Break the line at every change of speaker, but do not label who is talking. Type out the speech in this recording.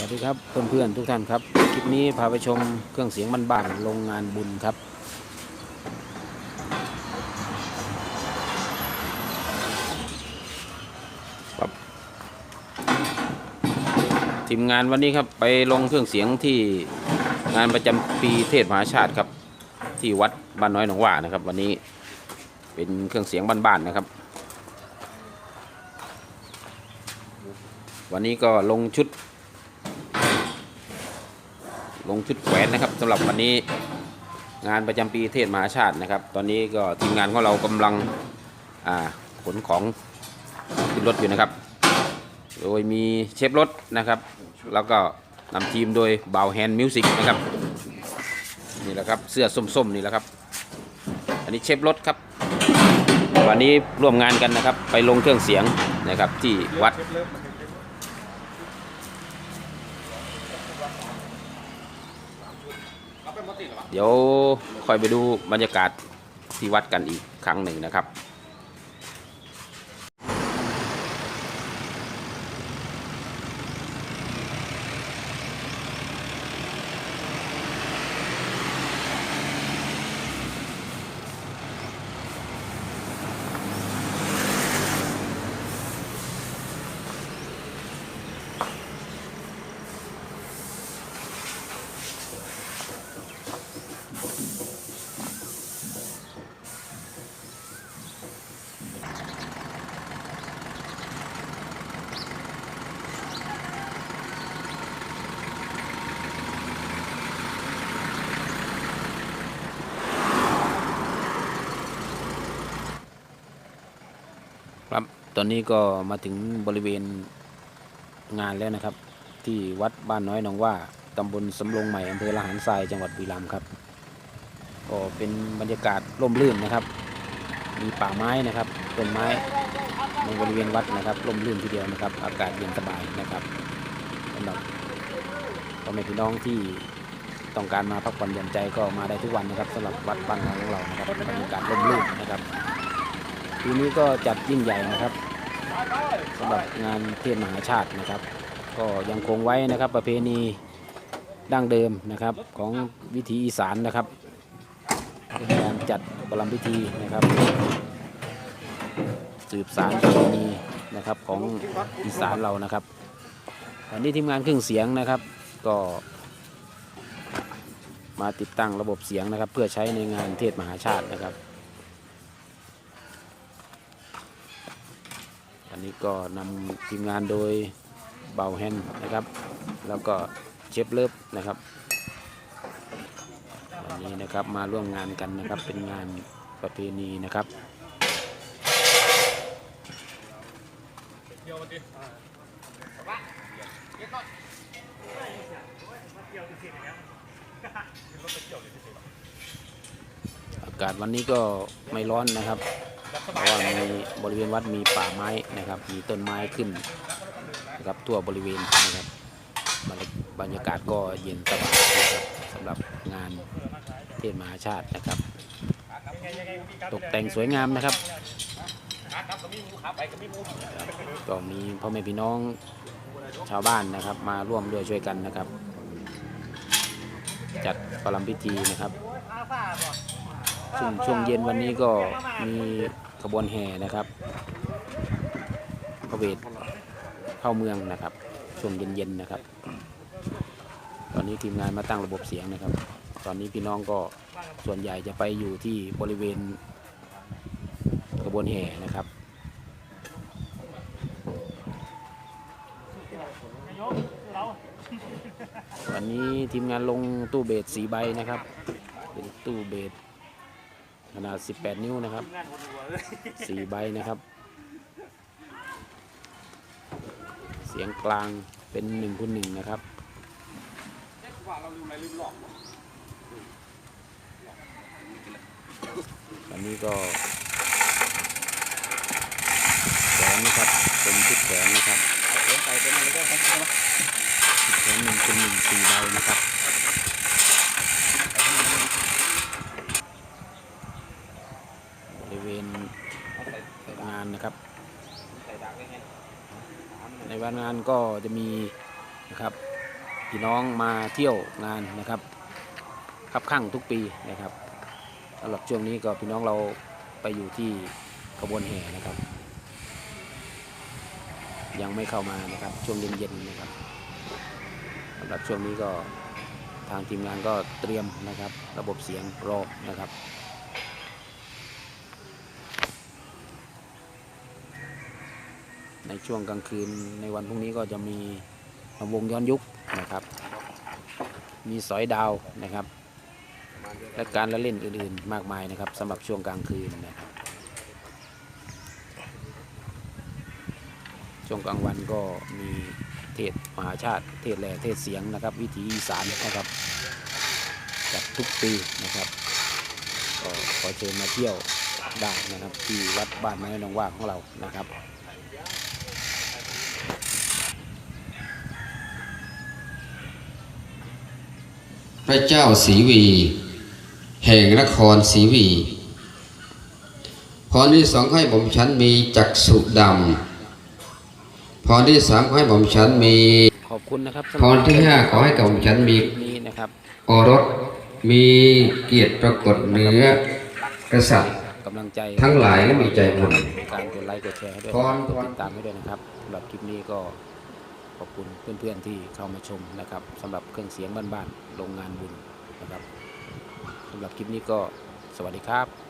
วัสดีครับเพื่อนๆทุกท่านครับ คลิปนี้พาไปชมเครื่องเสียงบ้านๆโรงงานบุญครับ ทีมงานวันนี้ครับไปลงเครื่องเสียงที่งานประจำปีเทศมหาชาติครับ ที่วัดบ้านน้อยหนองหว่านะครับ วันนี้เป็นเครื่องเสียงบ้านๆนะครับวันนี้ก็ลงชุด ลงชุดแขวนนะครับสำหรับวันนี้งานประจำปีเทศมหาชาตินะครับ ตอนนี้ก็ทีมงานของเรากำลังขนของขึ้นรถอยู่นะครับ โดยมีเชฟรถนะครับ แล้วก็นำทีมโดยบาแฮนด์มิวสิกนะครับนี่แหละครับเสื้อส้มๆนี่แหละครับ อันนี้เชฟรถครับ วันนี้ร่วมงานกันนะครับ ไปลงเครื่องเสียงนะครับที่วัด เดี๋ยวคอยไปดูบรรยากาศที่วัดกันอีกครั้งหนึ่งนะครับ ครับตอนนี้ก็มาถึงบริเวณงานแล้วนะครับ ที่วัดบ้านน้อยหนองว่าตำบลสำโรงใหม่อำเภอละหารทรายจังหวัดบุรีรัมย์ครับก็เป็นบรรยากาศร่มรื่นนะครับ มีป่าไม้นะครับต้นไม้ในบริเวณวัดนะครับร่มรื่นทีเดียวนะครับ อากาศเย็นสบายนะครับสำหรับพ่อแม่พี่น้องที่ต้องการมาพักผ่อนหย่อนใจก็มาได้ทุกวันนะครับสำหรับวัดบ้านน้อยของเรานะครับบรรยากาศร่มรื่นนะครับ ปีนี้ก็จัดยิ่งใหญ่นะครับสำหรับงานเทศมหาชาตินะครับ ก็ยังคงไว้นะครับประเพณีดั้งเดิมนะครับของวิถีอีสานนะครับเป็นการจัดประลัมพิธีนะครับ สืบสารประเพณีนะครับของอีสานเรานะครับวันนี้ทีมงานเครื่องเสียงนะครับก็ มาติดตั้งระบบเสียงนะครับ เพื่อใช้ในงานเทศมหาชาตินะครับ นนี้ก็นำทีมงานโดยเบาแฮนนะครับ แล้วก็เชฟเลิฟนะครับวันนี้นะครับมาร่วมงานกันนะครับเป็นงานประเพณีนะครับอากาศวันนี้ก็ไม่ร้อนนะครับ เพราะว่ามีบริเวณวัดมีป่าไม้นะครับ มีต้นไม้ขึ้นนะครับทั่วบริเวณนะครับบรรยบรรยากาศก็เย็นสบายนะครับสำหรับงานเทศมหาชาตินะครับ ตกแต่งสวยงามนะครับก็มีพ่อแม่พี่น้องชาวบ้านนะครับ มาร่วมด้วยช่วยกันนะครับ จัดประลัมพิธีนะครับ ซึ่งช่วงเย็นวันนี้ก็มีขบวนแห่นะครับพระเวทเข้าเมืองนะครับ ช่วงเย็นๆนะครับ ตอนนี้ทีมงานมาตั้งระบบเสียงนะครับ ตอนนี้พี่น้องก็ส่วนใหญ่จะไปอยู่ที่บริเวณขบวนแห่นะครับวันนี้ทีมงานลงตู้เบสสีใบนะครับ เป็นตู้เบส ขนาด 18 นิ้วนะครับ4ใบนะครับ เสียงกลางเป็น1คูณ1นะครับอันนี้ก็แขวนนะครับเป็นชุดแขวนนะครับชุดแขวนหนึ่งคูณหนึ่งสี่ใบนะครับ ริเวณงานนะครับ ในวันงานก็จะมีนะครับพี่น้องมาเที่ยวงานนะครับคับข้างทุกปีนะครับสำหรับช่วงนี้ก็พี่น้องเราไปอยู่ที่ขบวนแห่นะครับ ยังไม่เข้ามานะครับช่วงเย็นๆนะครับสำหรับช่วงนี้ก็ทางทีมงานก็เตรียมนะครับ ระบบเสียงรอนะครับ ในช่วงกลางคืนในวันพรุ่งนี้ก็จะมีลำวงย้อนยุคนะครับ มีสอยดาวนะครับ และการละเล่นอื่นๆ มากมายนะครับสำหรับช่วงกลางคืนนะครับช่วงกลางวันก็มีเทศมหาชาติ เทศแหล่เทศเสียงนะครับ วิถีอีสานนะครับจัดทุกปีนะครับก็ขอเชิญมาเที่ยวได้นะครับที่วัดบ้านไม้หนองว่าของเรานะครับ
พระเจ้าศรีวี แห่งนครศรีวีพรที่สองขอให้ผมฉันมีจักษุดำพรที่สามขอให้ผมฉันมี
ขอบคุณนะครับ
พรที่ห้าขอให้กับผมฉันมี
คลิปนี้นะครับ
โอรสมีเกียรติปรากฏเหนือกษัตริย์
กำลังใจ
ทั้งหลายและมีใจบุญ
การกดไลค์กดแชร์ให้ด้วย
พร
กดติดตามให้ด้วยนะครับสำหรับคลิปนี้ก็ ขอบคุณเพื่อนๆที่เข้ามาชมนะครับสำหรับเครื่องเสียงบ้านๆโรงงานบุญนะครับสำหรับคลิปนี้ก็สวัสดีครับ